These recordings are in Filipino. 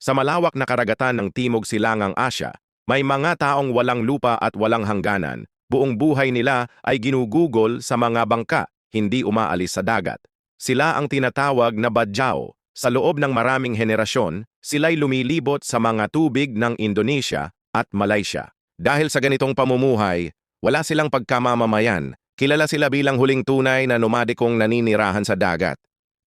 Sa malawak na karagatan ng Timog Silangang Asya, may mga taong walang lupa at walang hangganan. Buong buhay nila ay ginugugol sa mga bangka, hindi umaalis sa dagat. Sila ang tinatawag na Badjao. Sa loob ng maraming henerasyon, sila'y lumilibot sa mga tubig ng Indonesia at Malaysia. Dahil sa ganitong pamumuhay, wala silang pagkamamamayan. Kilala sila bilang huling tunay na nomadikong naninirahan sa dagat.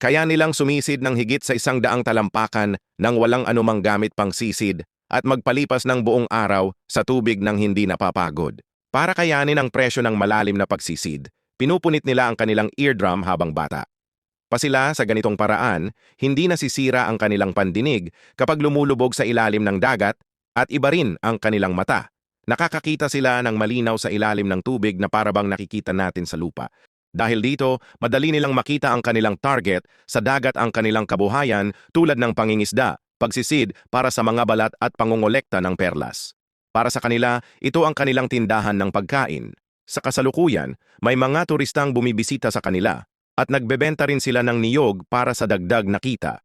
Kaya nilang sumisid ng higit sa isang daang talampakan nang walang anumang gamit pang sisid at magpalipas ng buong araw sa tubig ng hindi napapagod. Para kayanin ang presyo ng malalim na pagsisid, pinupunit nila ang kanilang eardrum habang bata. Pasila sa ganitong paraan, hindi nasisira ang kanilang pandinig kapag lumulubog sa ilalim ng dagat at iba rin ang kanilang mata. Nakakakita sila ng malinaw sa ilalim ng tubig na parabang nakikita natin sa lupa. Dahil dito, madali nilang makita ang kanilang target, sa dagat ang kanilang kabuhayan tulad ng pangingisda, pagsisid para sa mga balat at pangongolekta ng perlas. Para sa kanila, ito ang kanilang tindahan ng pagkain. Sa kasalukuyan, may mga turistang bumibisita sa kanila at nagbebenta rin sila ng niyog para sa dagdag na kita.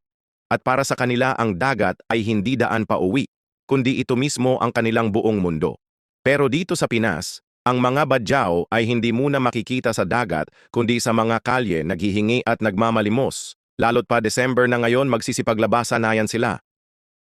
At para sa kanila ang dagat ay hindi daan pa uwi, kundi ito mismo ang kanilang buong mundo. Pero dito sa Pinas, ang mga badyao ay hindi muna makikita sa dagat kundi sa mga kalye naghihingi at nagmamalimos. Lalo't pa December na ngayon magsisipaglabasan na yan sila.